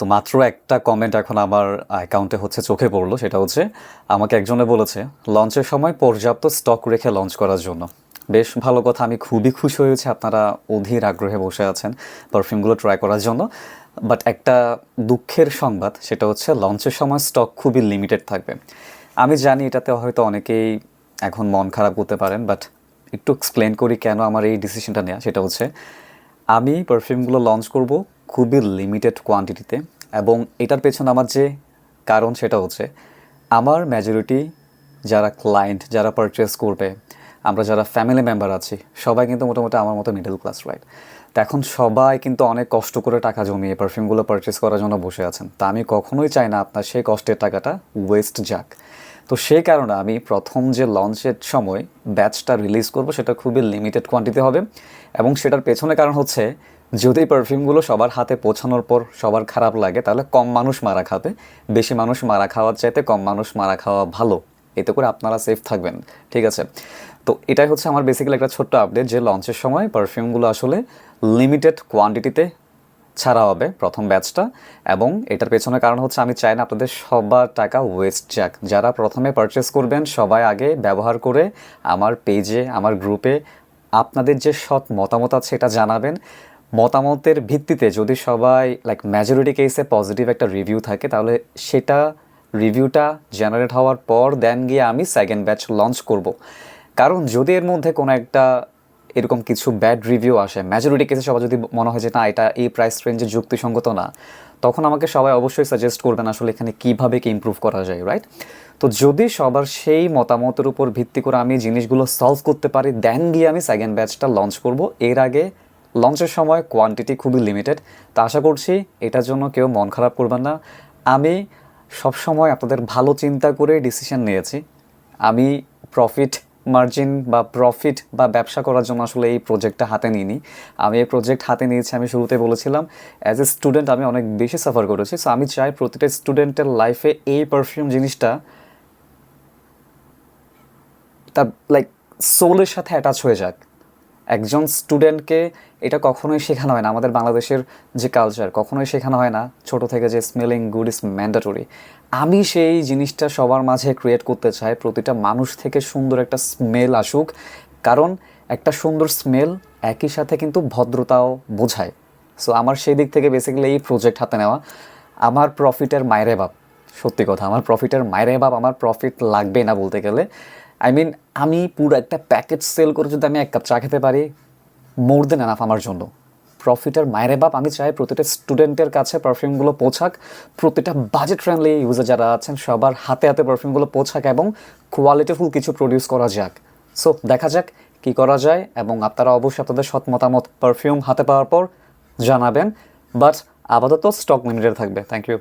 তো মাত্র একটা কমেন্ট এখন আমার অ্যাকাউন্টে হচ্ছে চোখে পড়ল, সেটা হচ্ছে আমাকে একজনে বলেছে লঞ্চের সময় পর্যাপ্ত স্টক রেখে লঞ্চ করার জন্য। বেশ ভালো কথা, আমি খুবই খুশি হয়েছি, আপনারা অধীর আগ্রহে বসে আছেন পারফিউমগুলো ট্রাই করার জন্য। বাট একটা দুঃখের সংবাদ, সেটা হচ্ছে লঞ্চের সময় স্টক খুবই লিমিটেড থাকবে। আমি জানি এটাতে হয়তো অনেকেই এখন মন খারাপ করতে পারেন বাট একটু এক্সপ্লেন করি কেন আমার এই ডিসিশনটা নেওয়া সেটা হচ্ছে, আমি পারফিউমগুলো লঞ্চ করব খুবই লিমিটেড কোয়ান্টিটিতে এবং এটার পেছনে আমার যে কারণ সেটা হচ্ছে আমার মেজরিটি যারা ক্লায়েন্ট যারা পারচেস করবে, আমরা যারা ফ্যামিলি মেম্বার আছি, সবাই কিন্তু মোটামুটি আমার মতো মিডল ক্লাস রাইট তো এখন সবাই কিন্তু অনেক কষ্ট করে টাকা জমিয়ে পারফিউমগুলো পারচেস করার জন্য বসে আছেন। তা আমি কখনোই চাই না আপনার সেই কষ্টের টাকাটা ওয়েস্ট যাক। তো সেই কারণে আমি প্রথম যে লঞ্চের সময় ব্যাচটা রিলিজ করব, সেটা খুবই লিমিটেড কোয়ান্টিটি হবে এবং সেটার পেছনে কারণ হচ্ছে যদি পারফিউমগুলো সবার হাতে পৌঁছানোর পর সবার খারাপ লাগে, তাহলে কম মানুষ মারা খাবে। বেশি মানুষ মারা খাওয়ার চাইতে কম মানুষ মারা খাওয়া ভালো। এতে করে আপনারা সেফ থাকবেন, ঠিক আছে? তো এটাই হচ্ছে আমার বেসিক্যালি একটা ছোট্ট আপডেট যে লঞ্চের সময় পারফিউমগুলো আসলে লিমিটেড কোয়ান্টিটিতে ছাড়া হবে প্রথম ব্যাচটা এবং এটার পেছনে কারণ হচ্ছে আমি চাই না আপনাদের সবার টাকা ওয়েস্ট যাক। যারা প্রথমে পারচেস করবেন, সবাই আগে ব্যবহার করে আমার পেজে আমার গ্রুপে আপনাদের যে সৎ মতামত আছে, এটা জানাবেন। মতামতের ভিত্তিতে যদি সবাই লাইক মেজরিটি কেসে পজিটিভ একটা রিভিউ থাকে, তাহলে সেটা রিভিউটা জেনারেট হওয়ার পর দেন গিয়ে আমি সেকেন্ড ব্যাচ লঞ্চ করব। কারণ যদি এর মধ্যে কোনো একটা এরকম কিছু ব্যাড রিভিউ আসে মেজরিটি কেসে সবাই যদি মনে হয় যে না, এটা এই প্রাইস রেঞ্জে যুক্তিসঙ্গত না, তখন আমাকে সবাই অবশ্যই সাজেস্ট করবেন আসলে এখানে কীভাবে কি ইমপ্রুভ করা যায় রাইট তো যদি সবার সেই মতামতের উপর ভিত্তি করে আমি জিনিসগুলো সলভ করতে পারি দেন গিয়ে আমি সেকেন্ড ব্যাচটা লঞ্চ করব। এর আগে লঞ্চের সময় কোয়ান্টিটি খুবই লিমিটেড তা আশা করছি এটার জন্য কেউ মন খারাপ করবেন না। আমি সবসময় আপনাদের ভালো চিন্তা করে ডিসিশন নিয়েছি। আমি প্রফিট মার্জিন বা প্রফিট বা ব্যবসা করার জন্য আসলে এই প্রজেক্টটা হাতে নিইনি। আমি এই প্রজেক্ট হাতে নিয়েছি, আমি শুরুতে বলেছিলাম অ্যাজ এ স্টুডেন্ট আমি অনেক বেশি সাফার করেছি। সো আমি চাই প্রতিটা স্টুডেন্টের লাইফে এই পারফিউম জিনিসটা তার লাইক সোলের সাথে অ্যাটাচ হয়ে যাক। একজন স্টুডেন্টকে এটা কখনোই শেখানো হয় না। আমাদের বাংলাদেশের যে কালচার কখনোই শেখানো হয় না ছোট থেকে যে স্মেলিং গুড ইজ ম্যান্ডাটরি আমি সেই জিনিসটা সবার মাঝে ক্রিয়েট করতে চাই, প্রতিটা মানুষ থেকে সুন্দর একটা স্মেল আসুক। কারণ একটা সুন্দর স্মেল একই সাথে কিন্তু ভদ্রতাও বোঝায়। সো আমার সেই দিক থেকে বেসিক্যালি এই প্রজেক্ট হাতে নেওয়া। আমার প্রফিটের মায়েরে বাপ, সত্যি কথা, আমার প্রফিটের মায়েরে বাপ, আমার প্রফিট লাগবে না বলতে গেলে। আই মিন আমি পুরো একটা প্যাকেজ সেল করে যদি আমি এক কাপ চা খেতে পারি মোর দেন এনাফ আমার জন্য। প্রফিটের মায়েরে বাপ, আমি চাই প্রতিটা স্টুডেন্টের কাছে পারফিউমগুলো পৌঁছাক। প্রতিটা বাজেট ফ্রেন্ডলি ইউজার যারা আছেন, সবার হাতে হাতে পারফিউমগুলো পৌঁছাক এবং কোয়ালিটিফুল কিছু প্রডিউস করা যাক। সো দেখা যাক কি করা যায় এবং আপনারা অবশ্যই আপনাদের সৎ মতামত পারফিউম হাতে পাওয়ার পর জানাবেন। বাট আপাতত স্টক লিমিটেড থাকবে। Thank you